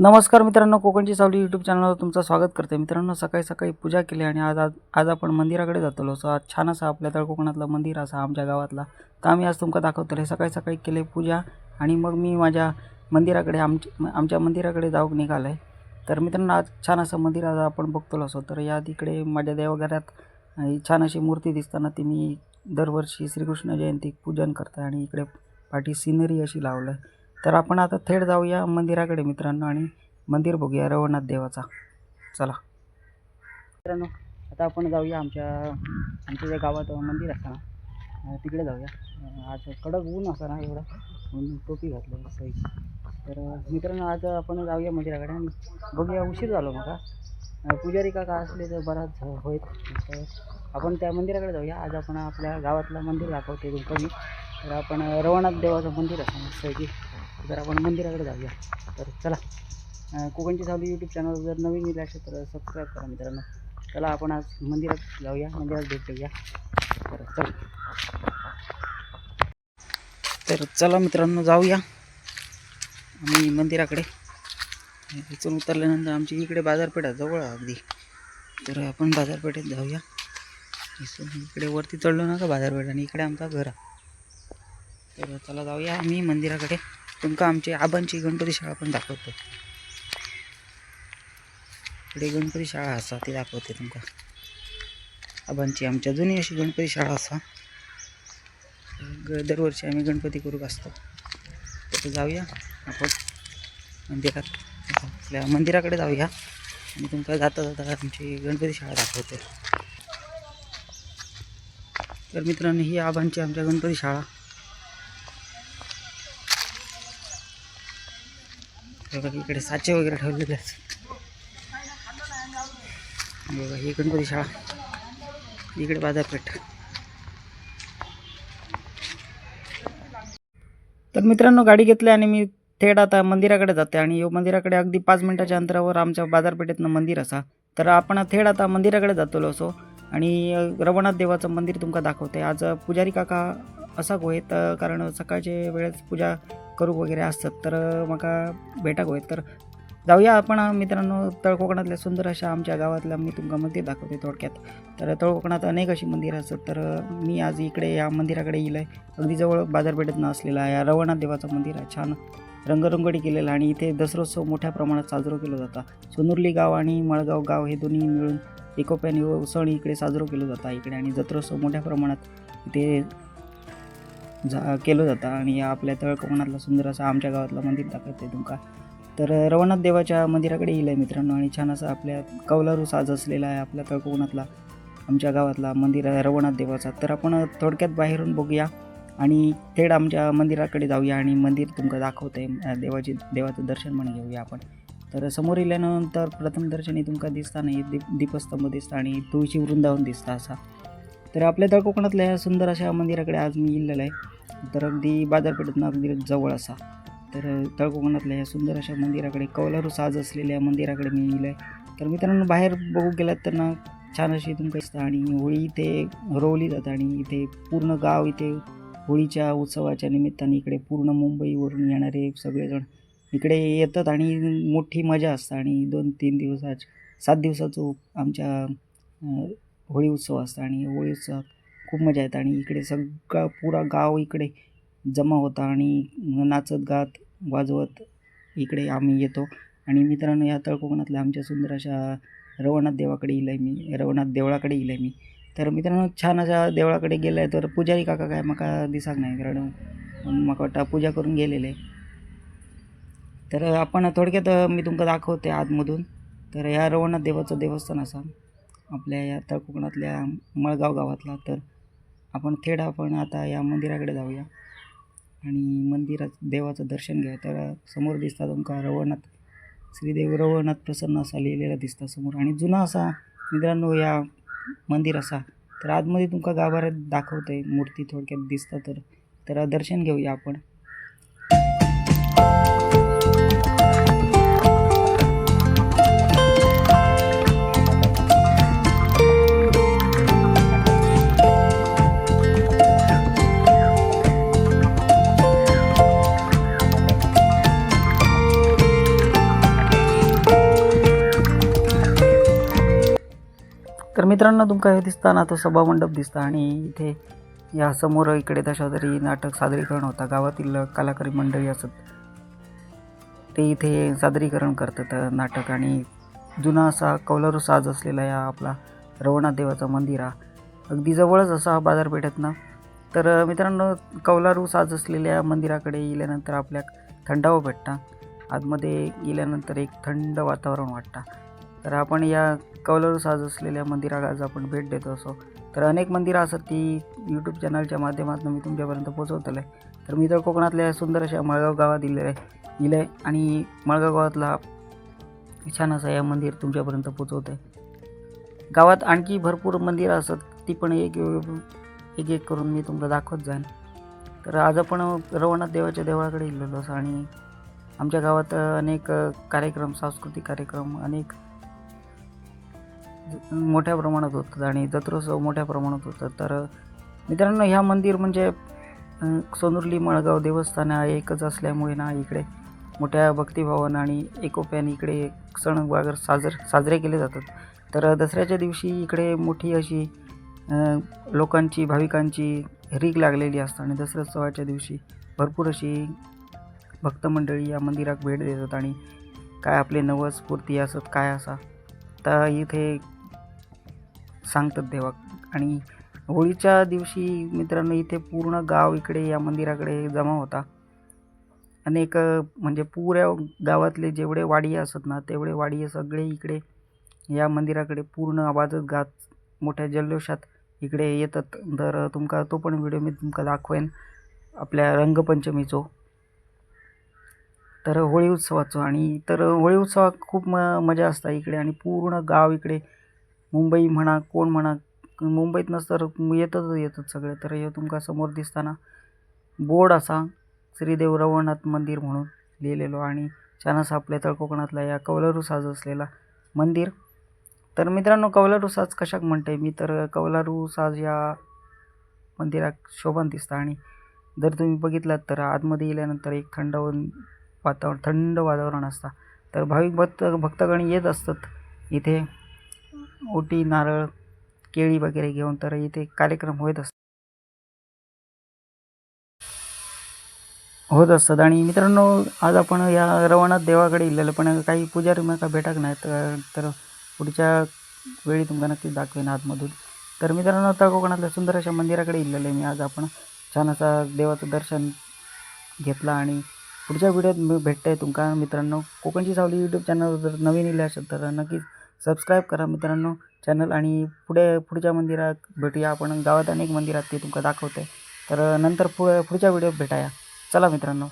नमस्कार मित्रांनो कोकणची सावली यूट्यूब चॅनलवर तुमचं स्वागत करते. मित्रांनो सकाळी सकाळी पूजा केली आणि आज आज आज आपण मंदिराकडे जातो असं आज छान असा आपल्या तळ कोकणातलं मंदिर असा आमच्या गावातला. तर आम्ही आज तुमका दाखवतो सकाळी सकाळी केले पूजा आणि मग मी माझ्या मंदिराकडे आमच्या आमच्या मंदिराकडे जाऊक निघालं आहे तर मित्रांनो आज छान असं मंदिर आज आपण बघतो असो तर या तिकडे माझ्या देवघरात छान अशी मूर्ती दिसताना ती मी दरवर्षी श्रीकृष्ण जयंती पूजन करते आणि इकडे पाठी सिनरी अशी लावलं आहे तर आपण आता थेट जाऊया मंदिराकडे मित्रांनो आणि मंदिर बघूया रवनाथ देवाचा. चला. मित्रांनो आता आपण जाऊया आमच्या आमच्या ज्या गावात मंदिर असतं ना तिकडे जाऊया. आज कडक ऊन असा ना एवढा म्हणून टोपी घातलं सही तर मित्रांनो आज आपण जाऊया मंदिराकडे आणि बघूया उशीर झालो मग पुजारी काका असले तर बराच होईल. तर आपण त्या मंदिराकडे जाऊया. आज आपण आपल्या गावातलं मंदिर दाखवते कमी. तर आपण रवनाथ देवाचं मंदिर असं मस्त तर आपण मंदिराकडे जाऊया तर चला. कोकणची सावली यूट्यूब चॅनल जर नवीन येईल असेल तर सबस्क्राईब करा मित्रांनो. चला आपण आज मंदिरात जाऊया मंदिरात भेट देऊया. तर चला. तर चला मित्रांनो जाऊया. आम्ही मंदिराकडे. इथून उतरल्यानंतर आमची इकडे बाजारपेठ आहे जवळ अगदी. तर आपण बाजारपेठेत जाऊया. इथून इकडे वरती चढलो ना का बाजारपेठ आणि इकडे आमचा घर आहे. तर चला जाऊया आम्ही मंदिराकडे. तुमका आमची आबांची गणपती शाळा पण दाखवतो. इकडे गणपती शाळा असा ती दाखवते तुमका. आबांची आमच्या जुनी अशी गणपती शाळा असा. ग- दरवर्षी आम्ही गणपती करूक असतो तर जाऊया आपण. मंदिरात आपल्या मंदिराकडे जाऊया. आणि तुमका जाता जाता आमची गणपती शाळा दाखवते. तर मित्रांनो ही आबांची आमच्या गणपती शाळा. बघा इकडे साचे वगैरे ठेवलेले आहेत. बघा ही गणपती शाळा. इकडे बाजारपेठ. तर मित्रांनो गाडी घेतली आणि मी थेट आता मंदिराकडे जाते आणि यो मंदिराकडे अगदी पाच मिनिटाच्या अंतरावर आमच्या बाजारपेठेतनं मंदिर असा. तर आपण थेट आता मंदिराकडे जातोलो असो आणि रवनाथ देवाचं मंदिर तुमका दाखवते. आज पुजारी काका असा गोहेत कारण सकाळचे वेळेस पूजा करू वगैरे असतात तर अ, म्हाका भेटाक होयत तर जाऊया आपण मित्रांनो तळकोकणातल्या सुंदर अशा आमच्या गावातल्या मी तुमका मंदिर दाखवते थोडक्यात. तर तळकोकणात अनेक अशी मंदिरं असतात तर मी आज इकडे या मंदिराकडे येईल आहे अगदी जवळ बाजारपेठेतनं असलेला या रवनाथ देवाचं मंदिर आहे. छान रंगरंगोटी केलेलं आणि इथे दसरोत्सव मोठ्या प्रमाणात साजरा केला जाता. सोनुर्ली गाव आणि मळगाव गाव हे दोन्ही मिळून एकोप्याने सण इकडे साजरा केलं जातं इकडे. आणि जत्रोत्सव मोठ्या प्रमाणात इथे जा केलं जातं. आणि या आपल्या तळकोकणातला सुंदर असा आमच्या गावातलं मंदिर दाखवते तुमका. तर रवनाथ देवाच्या मंदिराकडे येईल आहे मित्रांनो. आणि छान असं आपल्या कौलारू साज असलेला आहे आपल्या तळकोकणातला आमच्या गावातला मंदिर आहे रवनाथ देवाचा. तर आपण थोडक्यात बाहेरून बघूया. आणि थेट आमच्या मंदिराकडे जाऊया आणि मंदिर तुमका दाखवते देवाची देवाचं दर्शन म्हणून घेऊया आपण. तर समोर येल्यानंतर प्रथम दर्शनी तुमका दिसता नाही दीप दीपस्तंभ दिसता आणि तुळशी वृंदावन दिसता असा. तर आपल्या तळ कोकणातल्या सुंदर अशा मंदिराकडे आज मी इलेलं आहे. तर अगदी बाजारपेठेतून अगदी जवळ असा. तर तळकोकणातल्या ह्या या सुंदर अशा मंदिराकडे कौलारू साज असलेल्या मंदिराकडे मी येईल आहे तर मित्रांनो बाहेर बघू गेलात तर ना छान अशी इथून दिसतं आणि होळी इथे रोवली जातं आणि इथे पूर्ण गाव इथे होळीच्या उत्सवाच्या निमित्ताने इकडे पूर्ण मुंबईवरून येणारे सगळेजण इकडे येतात आणि मोठी मजा असतं आणि दोन तीन दिवसाच सात दिवसाचं आमच्या होळी उत्सव असतो आणि होळी उत्सवात खूप मजा येते आणि इकडे सगळा पुरा गाव इकडे जमा होता आणि नाचत गात वाजवत इकडे आम्ही येतो. आणि मित्रांनो या तळकोकणातल्या आमच्या सुंदर अशा रवनाथ देवाकडे येईल आहे मी रवनाथ देवळाकडे येईल आहे मी. तर मित्रांनो छान अशा देवळाकडे गेलं आहे तर पुजारी काका काय माका दिसाक नाही कारण माका वाटतं पूजा करून गेलेले तर आपण थोडक्यात मी तुमका दाखवते आतमधून. तर ह्या रवनाथ देवाचं देवस्थान असा. आपल्या या तळ कोकणातल्या मळगाव गावातला तर आपण थेट आपण आता या मंदिराकडे जाऊया. आणि मंदिरात देवाचं दर्शन घ्या. तर समोर दिसता तुमका रवनाथ श्रीदेव रवनाथ प्रसन्न असा लिहिलेला दिसता समोर. आणि जुना असा मित्रांनो या मंदिर असा तर आतमध्ये तुमका गाभाऱ्यात दाखवतंय मूर्ती थोडक्यात दिसतं तर. तर दर्शन घेऊया आपण. तर मित्रांनो तुमका हे दिसता ना तो सभामंडप दिसता आणि इथे या समोर इकडे तरी नाटक सादरीकरण होता. गावातील कलाकारी मंडळी असत ते इथे सादरीकरण करतात नाटक आणि जुना असा कौलारू साज असलेला या आपला रवनाथ देवाचा मंदिर हा. अगदी जवळच असा हा बाजारपेठेतनं तर मित्रांनो कौलारू साज असलेल्या मंदिराकडे गेल्यानंतर आपल्या थंडावा भेटता. आतमध्ये गेल्यानंतर एक थंड वातावरण वाटतं. तर आपण या कौलारू साज असलेल्या मंदिराला आज आपण भेट देत असो. तर अनेक मंदिरं असतात ती यूट्यूब चॅनलच्या माध्यमातून मी तुमच्यापर्यंत पोचवतलं आहे तर मी तर कोकणातल्या सुंदर अशा मळगाव गावात दिले आहे दिलं आहे आणि मळगाव गावातला छान असं या मंदिर तुमच्यापर्यंत पोचवतं आहे गावात आणखी भरपूर मंदिरं असतात ती पण एक एक एक करून मी तुम्हाला दाखवत जाईन. तर आज आपण रवनाथ देवाच्या देवळाकडे गेलेलो असं आणि आमच्या गावात अनेक कार्यक्रम सांस्कृतिक कार्यक्रम अनेक मोठ्या प्रमाणात होतात आणि जत्रोत्सव मोठ्या प्रमाणात होतात तर मित्रांनो ह्या मंदिर म्हणजे सोनुर्ली मळगाव देवस्थान हा एकच असल्यामुळे ना इकडे मोठ्या भक्तिभावानं आणि एकोप्याने इकडे सण वागर साजर साजरे केले जातात. तर दसऱ्याच्या दिवशी इकडे मोठी अशी लोकांची भाविकांची रीग लागलेली असते आणि दसरोत्सवाच्या दिवशी भरपूर अशी भक्तमंडळी या मंदिरात भेट देतात आणि काय आपले नवस स्फूर्ती असत काय असा. तर इथे सांगतात देवा. आणि होळीच्या दिवशी मित्रांनो इथे पूर्ण गाव इकडे या मंदिराकडे जमा होता. अनेक म्हणजे पुऱ्या गावातले जेवढे वाडी असत ना तेवढे वाडी सगळे इकडे या मंदिराकडे पूर्ण आवाजत गात मोठ्या जल्लोषात इकडे येतात. तर तुमका तो पण व्हिडिओ मी तुमका दाखवेन आपल्या रंगपंचमीचो. तर होळी उत्सवाचो आणि तर होळी उत्सवात खूप म मजा असता इकडे आणि पूर्ण गाव इकडे मुंबई म्हणा कोण म्हणा मुंबईत तर येतच येतात सगळे. तर हे तुमका समोर दिसताना बोर्ड असा श्रीदेव रवळनाथ मंदिर म्हणून लिहिलेलो आणि छान असा आपल्या तळकोकणातला या कौलारूसाज असलेला मंदिर. तर मित्रांनो कौलारू साज कशाक म्हणते मी तर कौलारू साज या मंदिरात शोभन दिसतं आणि जर तुम्ही बघितलात तर आतमध्ये गेल्यानंतर एक थंड वातावरण थंड वातावरण असतं. तर भाविक भक्त भक्तगण येत असतात इथे. ओटी नारळ केळी वगैरे घेऊन तर इथे कार्यक्रम होत असतात होत असतात. आणि मित्रांनो आज आपण या रवनाथ देवाकडे गेलेलो पण काही पुजारी का भेटाक नाही तर तर पुढच्या वेळी तुम्हाला नक्कीच दाखवेन आतमधून. तर मित्रांनो आता कोकणातल्या सुंदर अशा मंदिराकडे गेलेलो आहे मी. आज आपण छान असा देवाचं दर्शन घेतला आणि पुढच्या व्हिडिओत मी आहे तुमका. मित्रांनो कोकणची सावली यूट्यूब चॅनल जर नवीन इले असेल तर नक्कीच सबस्क्राईब करा मित्रांनो. चॅनल आणि पुढे पुढच्या मंदिरात भेटूया आपण. गावात अनेक मंदिरात ते तुमका दाखवते तर नंतर पुढे पुढच्या व्हिडिओत भेटाया. चला मित्रांनो.